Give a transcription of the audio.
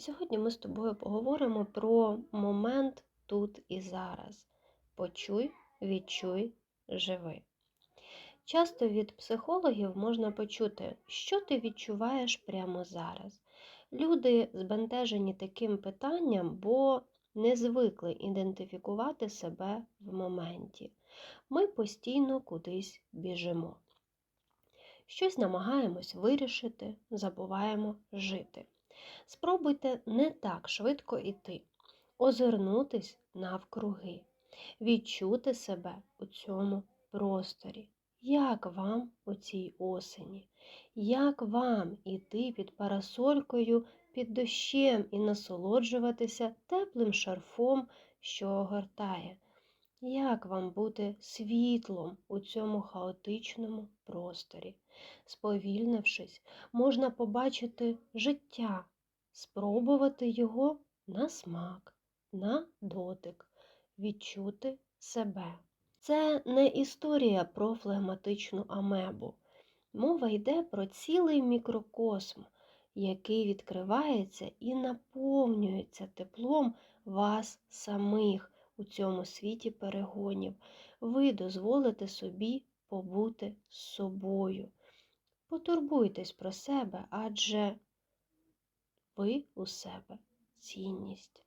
Сьогодні ми з тобою поговоримо про момент тут і зараз. Почуй, відчуй, живи. Часто від психологів можна почути, що ти відчуваєш прямо зараз. Люди збентежені таким питанням, бо не звикли ідентифікувати себе в моменті. Ми постійно кудись біжимо. Щось намагаємось вирішити, забуваємо жити. Спробуйте не так швидко йти, озирнутись навкруги, відчути себе у цьому просторі. Як вам у цій осені? Як вам іти під парасолькою, під дощем і насолоджуватися теплим шарфом, що огортає? Як вам бути світлом у цьому хаотичному просторі? Сповільнившись, можна побачити життя, спробувати його на смак, на дотик, відчути себе. Це не історія про флегматичну амебу. Мова йде про цілий мікрокосм, який відкривається і наповнюється теплом вас самих у цьому світі перегонів. Ви дозволите собі побути з собою. Потурбуйтесь про себе, адже ви у себе цінність.